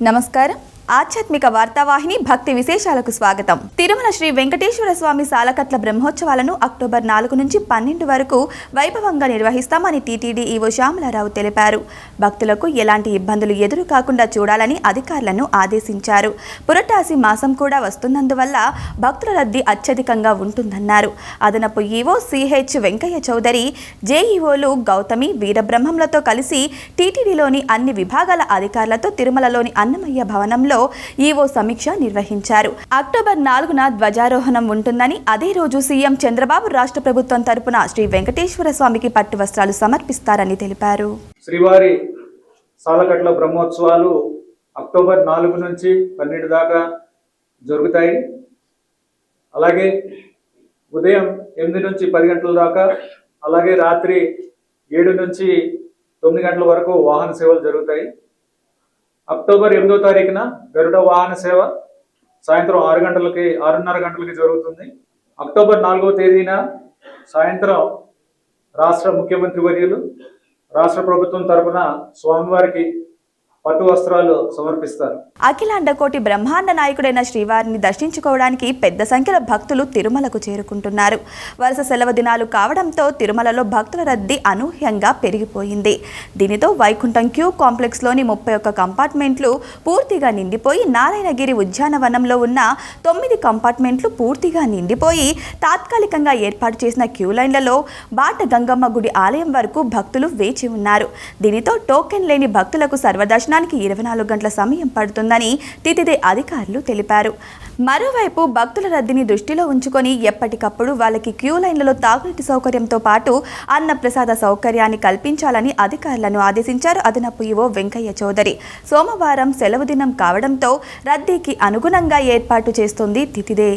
నమస్కారం ఆధ్యాత్మిక వార్తావాహిని భక్తి విశేషాలకు స్వాగతం. తిరుమల శ్రీ వెంకటేశ్వర స్వామి సాలకట్ల బ్రహ్మోత్సవాలను అక్టోబర్ నాలుగు నుంచి పన్నెండు వరకు వైభవంగా నిర్వహిస్తామని టీటీడీ ఈవో శ్యామలారావు తెలిపారు. భక్తులకు ఎలాంటి ఇబ్బందులు ఎదురు కాకుండా చూడాలని అధికారులను ఆదేశించారు. పురటాసి మాసం కూడా వస్తున్నందువల్ల భక్తుల రద్దీ అత్యధికంగా ఉంటుందన్నారు. అదనపు ఈవో సిహెచ్ వెంకయ్య చౌదరి జేఈఓలు గౌతమి వీరబ్రహ్మంలతో కలిసి టీటీడీలోని అన్ని విభాగాల అధికారులతో తిరుమలలోని అన్నమయ్య భవనంలో ఈవో సమీక్ష నిర్వహించారు. అక్టోబర్ నాలుగున ధ్వజారోహణం ఉంటుందని అదే రోజు సీఎం చంద్రబాబు రాష్ట్ర ప్రభుత్వం తరపున శ్రీ వెంకటేశ్వర స్వామికి పట్టు వస్త్రాలు సమర్పిస్తారని తెలిపారు. శ్రీవారి సాలకట్ల బ్రహ్మోత్సవాలు అక్టోబర్ నాలుగు నుంచి పన్నెండు దాకా జరుగుతాయి. అలాగే ఉదయం ఎనిమిది నుంచి పది గంటల దాకా అలాగే రాత్రి ఏడు నుంచి తొమ్మిది గంటల వరకు వాహన సేవలు జరుగుతాయి. అక్టోబర్ ఎనిమిదో తారీఖున గరుడ వాహన సేవ సాయంత్రం ఆరు గంటలకి ఆరున్నర గంటలకి జరుగుతుంది. అక్టోబర్ నాలుగో తేదీన సాయంత్రం రాష్ట్ర ముఖ్యమంత్రి వర్యులు రాష్ట్ర ప్రభుత్వం తరఫున స్వామివారికి పట్టు వస్త్రాలు సమర్పిస్తారు. అఖిలాండ కోటి బ్రహ్మాండ నాయకుడైన శ్రీవారిని దర్శించుకోవడానికి పెద్ద సంఖ్యలో భక్తులు తిరుమలకు చేరుకుంటున్నారు. వరుస సెలవు దినాలు కావడంతో తిరుమలలో భక్తుల రద్దీ అనూహ్యంగా పెరిగిపోయింది. దీనితో వైకుంఠం క్యూ కాంప్లెక్స్లోని ముప్పై ఒక్క కంపార్ట్మెంట్లు పూర్తిగా నిండిపోయి నారాయణగిరి ఉద్యానవనంలో ఉన్న తొమ్మిది కంపార్ట్మెంట్లు పూర్తిగా నిండిపోయి తాత్కాలికంగా ఏర్పాటు చేసిన క్యూ లైన్లలో బాట గంగమ్మ గుడి ఆలయం వరకు భక్తులు వేచి ఉన్నారు. దీనితో టోకెన్ లేని భక్తులకు దర్శనానికి ఇరవై నాలుగు గంటల సమయం పడుతుందని తితిదే అధికారులు తెలిపారు. మరోవైపు భక్తుల రద్దీని దృష్టిలో ఉంచుకొని ఎప్పటికప్పుడు వాళ్ళకి క్యూ లైన్లలో తాగునీటి సౌకర్యంతో పాటు అన్నప్రసాద సౌకర్యాన్ని కల్పించాలని అధికారులను ఆదేశించారు అదనపు ఈవో వెంకయ్య చౌదరి. సోమవారం సెలవు దినం కావడంతో రద్దీకి అనుగుణంగా ఏర్పాటు చేస్తుంది తితిదే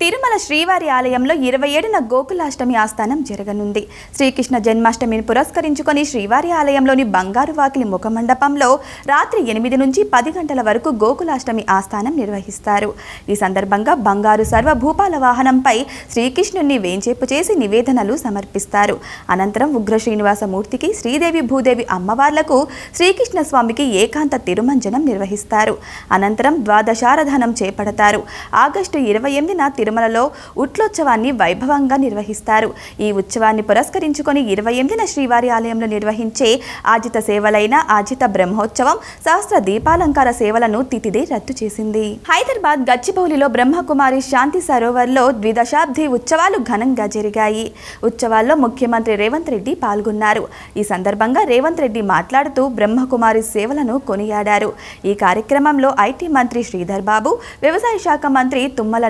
తిరుమల శ్రీవారి ఆలయంలో ఇరవై ఏడున గోకులాష్టమి ఆస్థానం జరగనుంది. శ్రీకృష్ణ జన్మాష్టమిని పురస్కరించుకొని శ్రీవారి ఆలయంలోని బంగారు వాకిలి ముఖమండపంలో రాత్రి ఎనిమిది నుంచి పది గంటల వరకు గోకులాష్టమి ఆస్థానం నిర్వహిస్తారు. ఈ సందర్భంగా బంగారు సర్వభూపాల వాహనంపై శ్రీకృష్ణుణ్ణి వేంచేపు చేసి నివేదనలు సమర్పిస్తారు. అనంతరం ఉగ్ర శ్రీనివాసమూర్తికి శ్రీదేవి భూదేవి అమ్మవార్లకు శ్రీకృష్ణ స్వామికి ఏకాంత తిరుమంజనం నిర్వహిస్తారు. అనంతరం ద్వాదశారధనం చేపడతారు. ఆగస్టు ఇరవై ఎనిమిదిన తిరుమలలో ఉట్లోత్సవాన్ని వైభవంగా నిర్వహిస్తారు. ఈ ఉత్సవాన్ని పురస్కరించుకొని ఇరవై ఎనిమిదిన శ్రీవారి ఆలయంలో నిర్వహించే ఆజిత సేవలైన ఆజిత బ్రహ్మోత్సవం సహస్ర దీపాలంకార సేవలను తితిదే రద్దు చేసింది. హైదరాబాద్ గచ్చిబౌలిలో బ్రహ్మకుమారి శాంతి సరోవర్లో ద్విదశాబ్ది ఉత్సవాలు ఘనంగా జరిగాయి. ఉత్సవాల్లో ముఖ్యమంత్రి రేవంత్ రెడ్డి పాల్గొన్నారు. ఈ సందర్భంగా రేవంత్ రెడ్డి మాట్లాడుతూ బ్రహ్మకుమారి సేవలను కొనియాడారు. ఈ కార్యక్రమంలో ఐటీ మంత్రి శ్రీధర్ బాబు వ్యవసాయ శాఖ మంత్రి తుమ్మల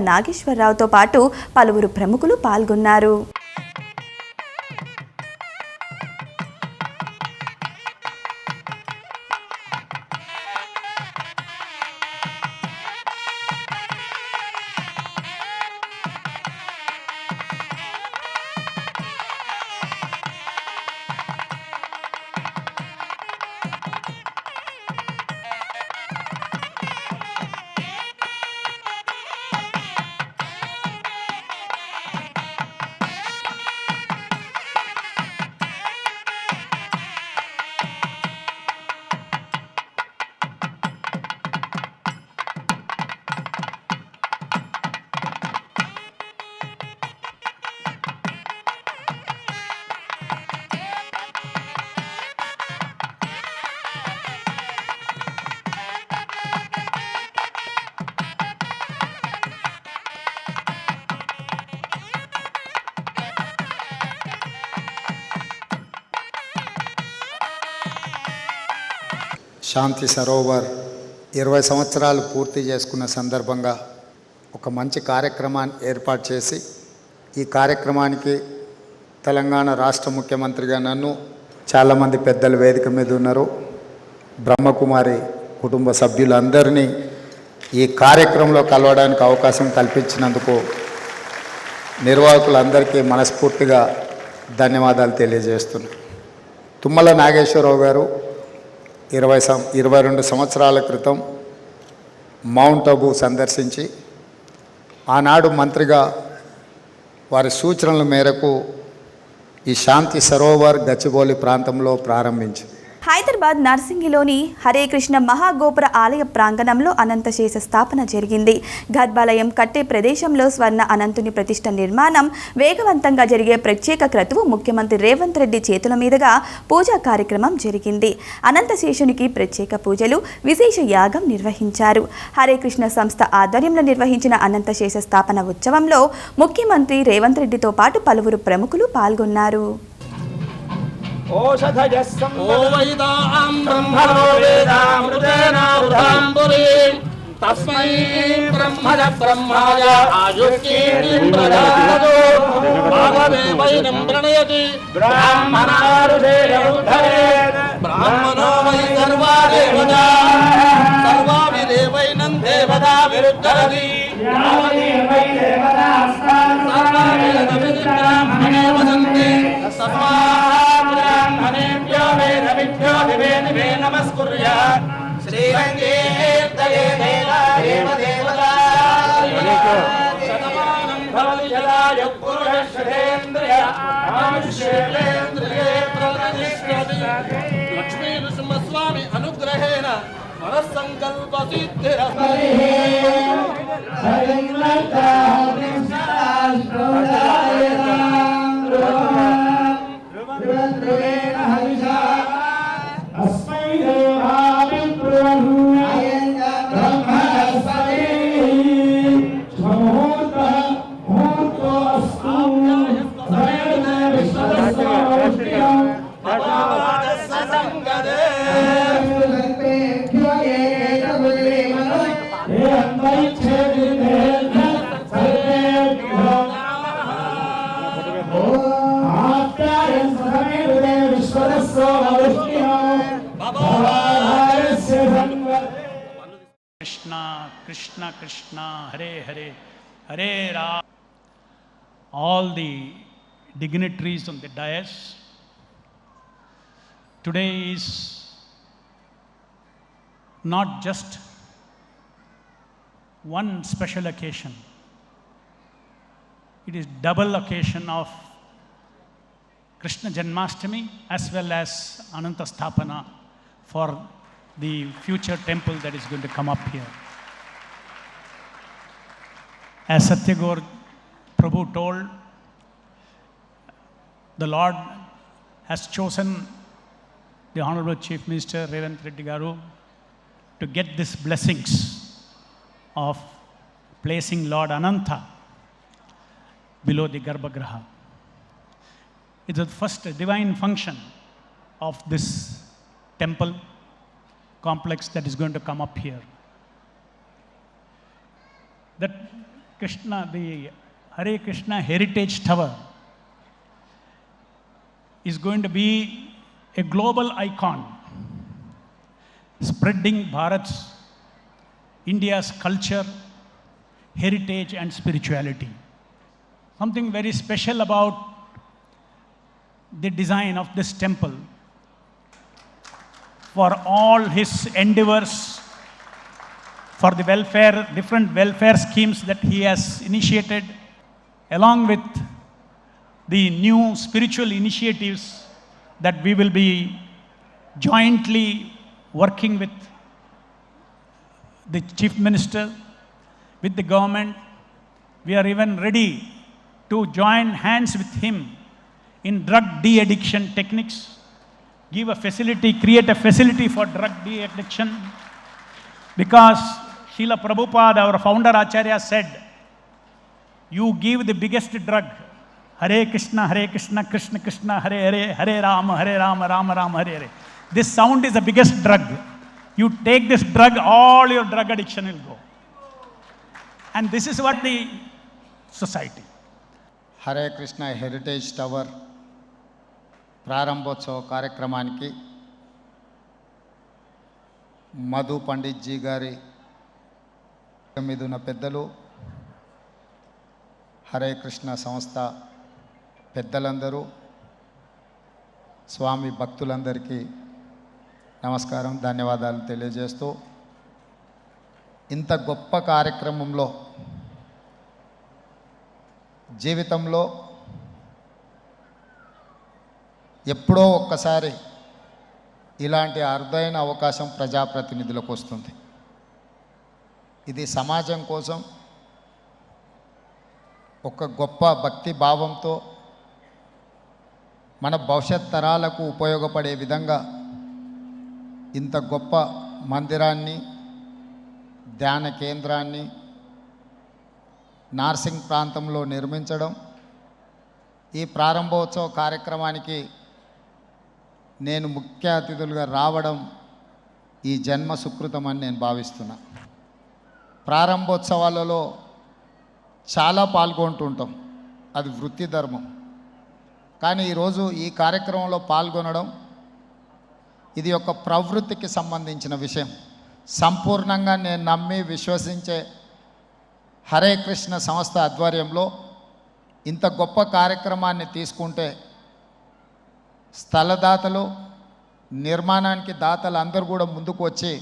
రామారావుతో పాటు పలువురు ప్రముఖులు పాల్గొన్నారు. శాంతి సరోవర్ ఇరవై సంవత్సరాలు పూర్తి చేసుకున్న సందర్భంగా ఒక మంచి కార్యక్రమాన్ని ఏర్పాటు చేసి ఈ కార్యక్రమానికి తెలంగాణ రాష్ట్ర ముఖ్యమంత్రిగా నన్ను చాలామంది పెద్దలు వేదిక మీద ఉన్నారు. బ్రహ్మకుమారి కుటుంబ సభ్యులందరినీ ఈ కార్యక్రమంలో కలవడానికి అవకాశం కల్పించినందుకు నిర్వాహకులందరికీ మనస్ఫూర్తిగా ధన్యవాదాలు తెలియజేస్తున్నాను తుమ్మల నాగేశ్వరరావు గారు ఇరవై సం ఇరవై రెండు సంవత్సరాల క్రితం మౌంట్ అబు సందర్శించి ఆనాడు మంత్రిగా వారి సూచనల మేరకు ఈ శాంతి సరోవర్ గచ్చిబౌలి ప్రాంతంలో ప్రారంభించింది. హైదరాబాద్ నర్సింగిలోని హరే కృష్ణ మహాగోపుర ఆలయ ప్రాంగణంలో అనంతశేష స్థాపన జరిగింది. గర్భాలయం కట్టే ప్రదేశంలో స్వర్ణ అనంతుని ప్రతిష్ట నిర్మాణం వేగవంతంగా జరిగే ప్రత్యేక క్రతువు ముఖ్యమంత్రి రేవంత్ రెడ్డి చేతుల మీదుగా పూజా కార్యక్రమం జరిగింది. అనంతశేషునికి ప్రత్యేక పూజలు విశేష యాగం నిర్వహించారు. హరే కృష్ణ సంస్థ ఆధ్వర్యంలో నిర్వహించిన అనంతశేష స్థాపన ఉత్సవంలో ముఖ్యమంత్రి రేవంత్ రెడ్డితో పాటు పలువురు ప్రముఖులు పాల్గొన్నారు. ఓ వైదాం బ్రహ్మణో వేదామృతేనామృతాంబురీం తస్మై బ్రహ్మణ బ్రహ్మాయ ఆయుష్కీర్తిం ప్రదాతు భాగవే వైనం ప్రణయతి బ్రాహ్మణారుషేరుద్ధరేత్ బ్రాహ్మణో వై సర్వా దేవతా సర్వావిదేవైనం దేవతా విరుద్ధరతి బ్రాహ్మణే వదంతి బ్రాహ్మణేభ్యో వేదవిభ్యో దివే దివే నమస్కుర్య. శ్రీరంగే దేవ దేవతా శతమానం భవతి జలాయ పురుషేంద్రియ ఆయుష్యేంద్రియే ప్రతిష్ఠతి. లక్ష్మీ నృసింహస్వామి అనుగ్రహేణ మనస్సంకల్ప సిద్ధిర అస్మై All the dignitaries on the dais. Today is not just one special occasion. It is double occasion of Krishna Janmashtami as well as Ananta Sthapana for the future temple that is going to come up here. As Satyagor Prabhu told, the Lord has chosen the Honorable Chief Minister Revant Reddy Garu to get these blessings of placing Lord Ananta below the Garbhagraha. It's the first divine function of this temple complex that is going to come up here. That Krishna, the Hare Krishna Heritage Tower, is going to be a global icon, spreading Bharat's, India's culture, heritage, and spirituality. Something very special about the design of this temple for all his endeavors for the welfare, different welfare schemes that he has initiated, along with the new spiritual initiatives that we will be jointly working with the chief minister, with the government. We are even ready to join hands with him in drug de addiction techniques give a facility, create a facility for drug de-addiction. Because Srila Prabhupada, our founder Acharya said, you give the biggest drug, Hare Krishna, Hare Krishna, Krishna Krishna, Hare Hare, Hare Rama, Hare Rama, Rama Rama, Hare Hare. This sound is the biggest drug. You take this drug, all your drug addiction will go. And this is what the society. Hare Krishna heritage tower ప్రారంభోత్సవ కార్యక్రమానికి Madhu Pandit G గారి మీద ఉన్న పెద్దలు హరే కృష్ణ సంస్థ పెద్దలందరూ స్వామి భక్తులందరికీ నమస్కారం ధన్యవాదాలు తెలియజేస్తూ ఇంత గొప్ప కార్యక్రమంలో జీవితంలో ఎప్పుడో ఒక్కసారి ఇలాంటి అరుదైన అవకాశం ప్రజాప్రతినిధులకు వస్తుంది. ఇది సమాజం కోసం ఒక గొప్ప భక్తి భావంతో మన భవిష్యత్ తరాలకు ఉపయోగపడే విధంగా ఇంత గొప్ప మందిరాన్ని ధ్యాన కేంద్రాన్ని నార్సింగ్ ప్రాంతంలో నిర్మించడం ఈ ప్రారంభోత్సవ కార్యక్రమానికి నేను ముఖ్య అతిథులుగా రావడం ఈ జన్మ సుకృతం అని నేను భావిస్తున్నా. ప్రారంభోత్సవాలలో చాలా పాల్గొంటుంటాం. అది వృత్తి ధర్మం. కానీ ఈరోజు ఈ కార్యక్రమంలో పాల్గొనడం ఇది ఒక ప్రవృత్తికి సంబంధించిన విషయం. సంపూర్ణంగా నేను నమ్మి విశ్వసించే హరే కృష్ణ సంస్థ ఆధ్వర్యంలో ఇంత గొప్ప కార్యక్రమాన్ని తీసుకుంటే స్థలదాతలు నిర్మాణానికి దాతలు అందరూ కూడా ముందుకు వచ్చి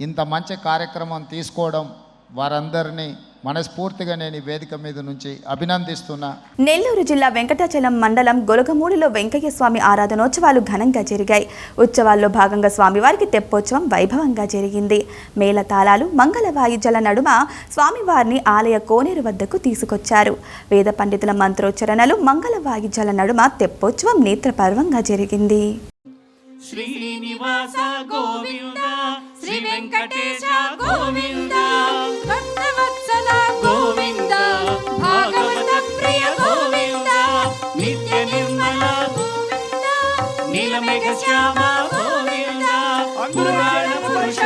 ఇంత మంచి కార్యక్రమం తీసుకోవడం వారందరినీ మనస్ఫూర్తిగా నేను ఈ వేదిక మీద నుంచి అభినందిస్తున్నా. నెల్లూరు జిల్లా వెంకటాచలం మండలం గొలగమూడిలో వెంకయ్య స్వామి ఆరాధనోత్సవాలు ఘనంగా జరిగాయి. ఉత్సవాల్లో భాగంగా స్వామివారికి తెప్పోత్సవం వైభవంగా జరిగింది. మేళతాళాలు మంగళ వాయిద్యాల నడుమ స్వామివారిని ఆలయ కోనేరు వద్దకు తీసుకొచ్చారు. వేద పండితుల మంత్రోచ్చరణలు మంగళ వాయిద్యాల నడుమ తెప్పోత్సవం నేత్రపర్వంగా జరిగింది. శ్రీనివాస గోవింద శ్రీ వెంకటేశ గోవింద నిర్మల నీలమేఘ శ్యామ గోవింద పురాణ పురుష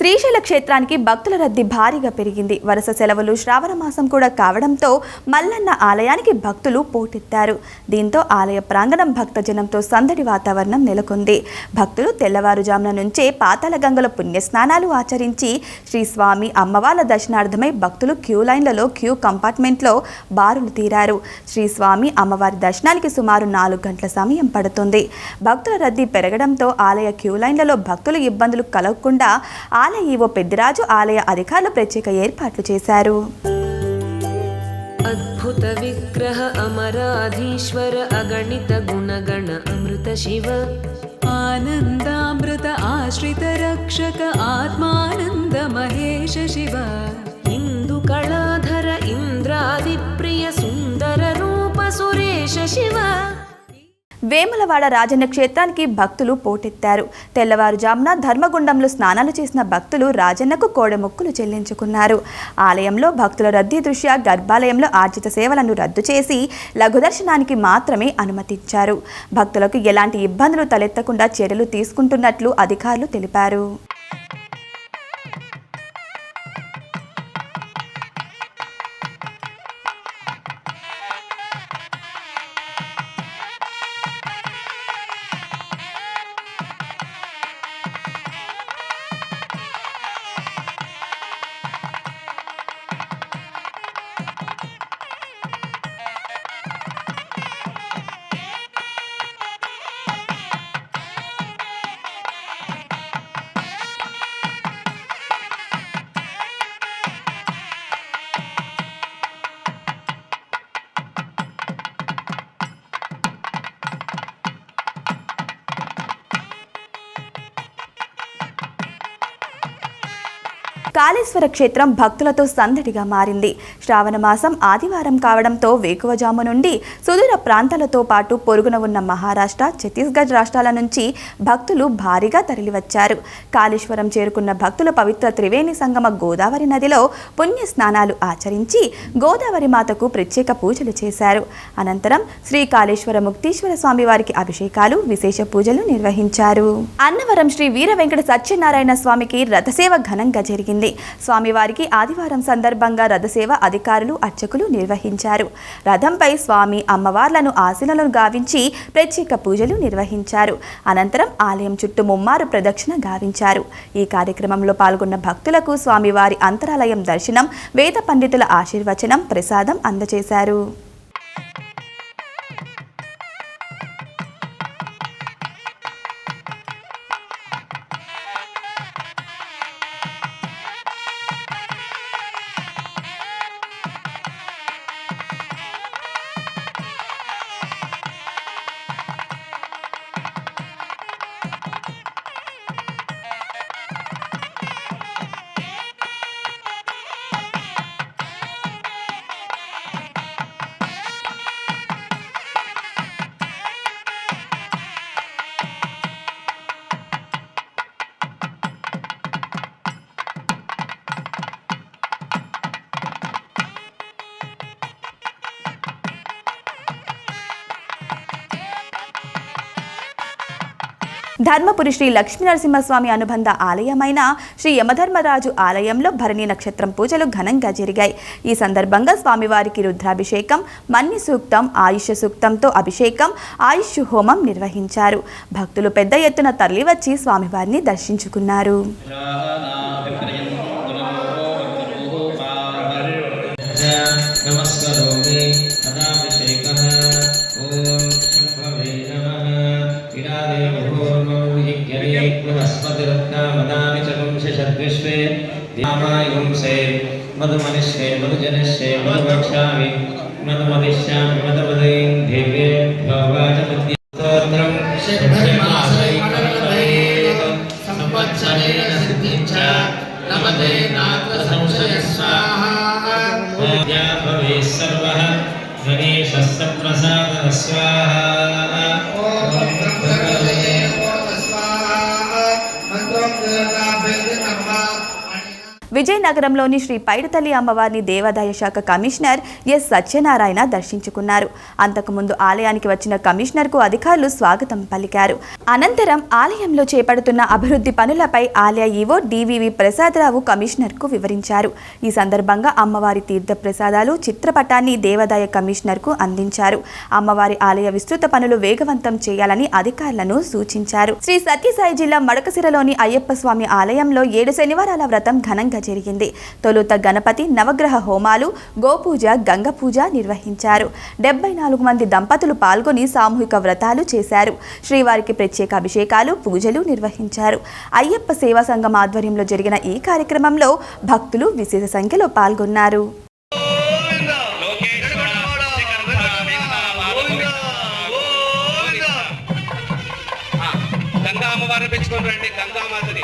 శ్రీశైల క్షేత్రానికి భక్తుల రద్దీ భారీగా పెరిగింది. వరుస సెలవులు శ్రావణ మాసం కూడా కావడంతో మల్లన్న ఆలయానికి భక్తులు పోటెత్తారు. దీంతో ఆలయ ప్రాంగణం భక్తజనంతో సందడి వాతావరణం నెలకొంది. భక్తులు తెల్లవారుజామున నుంచే పాతాల గంగల పుణ్యస్నానాలు ఆచరించి శ్రీ స్వామి అమ్మవార్ల దర్శనార్థమై భక్తులు క్యూ లైన్లలో క్యూ కంపార్ట్మెంట్లో బారులు తీరారు. శ్రీ స్వామి అమ్మవారి దర్శనానికి సుమారు నాలుగు గంటల సమయం పడుతుంది. భక్తుల రద్దీ పెరగడంతో ఆలయ క్యూ లైన్లలో భక్తులు ఇబ్బందులు కలగకుండా ఆలయ ఈవో పెద్దరాజు ఆలయ అధికారులు ప్రత్యేక ఏర్పాట్లు చేశారు. అద్భుత విగ్రహ అమరాధీశ్వర అగణిత గుణగణ అమృత శివ. ఆనందామృత ఆశ్రిత రక్షక ఆత్మానంద మహేష శివ. ఇందు కళాధర ఇంద్రాది ప్రియ సుందర రూప సురేష శివ. వేములవాడ రాజన్న క్షేత్రానికి భక్తులు పోటెత్తారు. తెల్లవారుజామున ధర్మగుండంలో స్నానాలు చేసిన భక్తులు రాజన్నకు కోడెమొక్కులు చెల్లించుకున్నారు. ఆలయంలో భక్తుల రద్దీ దృష్ట్యా గర్భాలయంలో ఆర్జిత సేవలను రద్దు చేసి లఘుదర్శనానికి మాత్రమే అనుమతించారు. భక్తులకు ఎలాంటి ఇబ్బందులు తలెత్తకుండా చర్యలు తీసుకుంటున్నట్లు అధికారులు తెలిపారు. కాళేశ్వర క్షేత్రం భక్తులతో సందడిగా మారింది. శ్రావణ మాసం ఆదివారం కావడంతో వేకువజాము నుండి సుదూర ప్రాంతాలతో పాటు పొరుగున ఉన్న మహారాష్ట్ర ఛత్తీస్గఢ్ రాష్ట్రాల నుంచి భక్తులు భారీగా తరలివచ్చారు. కాళేశ్వరం చేరుకున్న భక్తుల పవిత్ర త్రివేణి సంగమ గోదావరి నదిలో పుణ్య స్నానాలు ఆచరించి గోదావరి మాతకు ప్రత్యేక పూజలు చేశారు. అనంతరం శ్రీ కాళేశ్వర ముక్తీశ్వర స్వామి వారికి అభిషేకాలు విశేష పూజలు నిర్వహించారు. అన్నవరం శ్రీ వీర వెంకట సత్యనారాయణ స్వామికి రథసేవ ఘనంగా జరిగింది. స్వామివారికి ఆదివారం సందర్భంగా రథసేవ అధికారులు అర్చకులు నిర్వహించారు. రథంపై స్వామి అమ్మవార్లను ఆశీలను గావించి ప్రత్యేక పూజలు నిర్వహించారు. అనంతరం ఆలయం చుట్టూ ముమ్మారు ప్రదక్షిణ గావించారు. ఈ కార్యక్రమంలో పాల్గొన్న భక్తులకు స్వామివారి అంతరాలయం దర్శనం వేద పండితుల ఆశీర్వచనం ప్రసాదం అందజేశారు. ధర్మపురి శ్రీ లక్ష్మీనరసింహస్వామి అనుబంధ ఆలయమైన శ్రీ యమధర్మరాజు ఆలయంలో భరణి నక్షత్రం పూజలు ఘనంగా జరిగాయి. ఈ సందర్భంగా స్వామివారికి రుద్రాభిషేకం మన్ని సూక్తం ఆయుష సూక్తంతో అభిషేకం ఆయుష్ హోమం నిర్వహించారు. భక్తులు పెద్ద ఎత్తున తరలివచ్చి స్వామివారిని దర్శించుకున్నారు. నమస్కారం ध्यावायुंसे मधुमनिष्ये मधुजनिष्ये मधुवक्ष्यामि मधुमदिष्यामि मधुमदयं देवेभ्यो वाचपद्ये स्तोत्रं संवत्सरेण सिद्धिं च नमते नात्र संशयस्वाहा भवे सर्वः गणेशः सप्रसादः स्वाहा। విజయనగరంలోని శ్రీ పైడితల్లి అమ్మవారిని దేవాదాయ శాఖ కమిషనర్ ఎస్ సత్యనారాయణ దర్శించుకున్నారు. అంతకుముందు ఆలయానికి వచ్చిన కమిషనర్కు అధికారులు స్వాగతం పలికారు. అనంతరం ఆలయంలో చేపడుతున్న అభివృద్ధి పనులపై ఆలయ ఈవో డివివి ప్రసాదరావు కమిషనర్కు వివరించారు. ఈ సందర్భంగా అమ్మవారి తీర్థ ప్రసాదాలు చిత్రపటాన్ని దేవాదాయ కమిషనర్కు అందించారు. అమ్మవారి ఆలయ విస్తృత పనులు వేగవంతం చేయాలని అధికారులను సూచించారు. శ్రీ సత్యసాయి జిల్లా మడకసిరలోని అయ్యప్ప స్వామి ఆలయంలో ఏడు శనివారాల వ్రతం ఘనంగా జరిగింది తొలుత గణపతి నవగ్రహ హోమాలు గోపూజ గంగ పూజ నిర్వహించారు. డెబ్బై నాలుగు మంది దంపతులు పాల్గొని సామూహిక వ్రతాలు చేశారు. శ్రీవారికి ప్రత్యేక అభిషేకాలు పూజలు నిర్వహించారు. అయ్యప్ప సేవా సంఘం ఆధ్వర్యంలో జరిగిన ఈ కార్యక్రమంలో భక్తులు విశేష సంఖ్యలో పాల్గొన్నారు. గంగా అమ్మవారిని పెంచుకొని రండి. గంగామాతని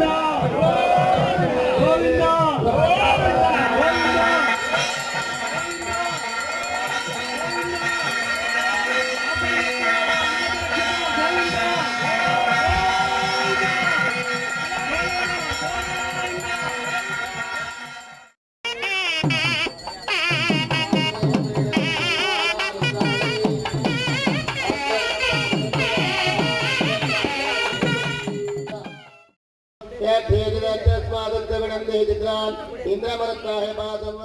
জিন্দাবাদ ആത്മാതന്ത വിടം ചെയ്തിട്ടാൻ ഇന്ദ്രമത്തായ മാതം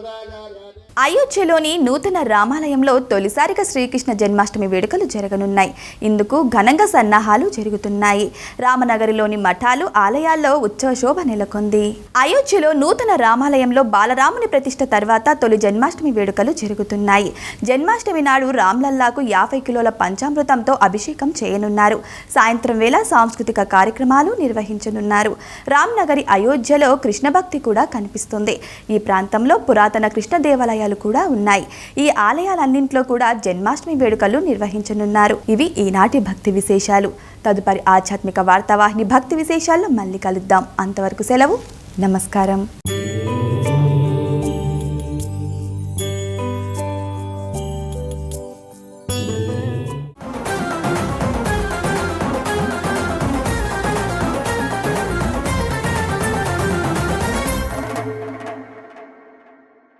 అయోధ్యలోని నూతన రామాలయంలో తొలిసారిగా శ్రీకృష్ణ జన్మాష్టమి వేడుకలు జరగనున్నాయి. ఇందుకు ఘనంగా సన్నాహాలు జరుగుతున్నాయి. రామనగరిలోని మఠాలు ఆలయాల్లో ఉత్సవ శోభ నెలకొంది. అయోధ్యలో నూతన రామాలయంలో బాలరాముని ప్రతిష్ట తర్వాత తొలి జన్మాష్టమి వేడుకలు జరుగుతున్నాయి. జన్మాష్టమి నాడు రామ్లల్లాకు యాభై కిలోల పంచామృతంతో అభిషేకం చేయనున్నారు. సాయంత్రం వేళ సాంస్కృతిక కార్యక్రమాలు నిర్వహించనున్నారు. రామ్నగరి అయోధ్యలో కృష్ణ భక్తి కూడా కనిపిస్తుంది. ఈ ప్రాంతంలో పురాతన కృష్ణ ఆలయాలు కూడా ఉన్నాయి. ఈ ఆలయాలన్నింటిలో కూడా జన్మాష్టమి వేడుకలు నిర్వహించనున్నారు. ఇవి ఈనాటి భక్తి విశేషాలు. తదుపరి ఆధ్యాత్మిక వార్తావాహిని భక్తి విశేషాల్లో మళ్ళీ కలుద్దాం. అంతవరకు సెలవు. నమస్కారం.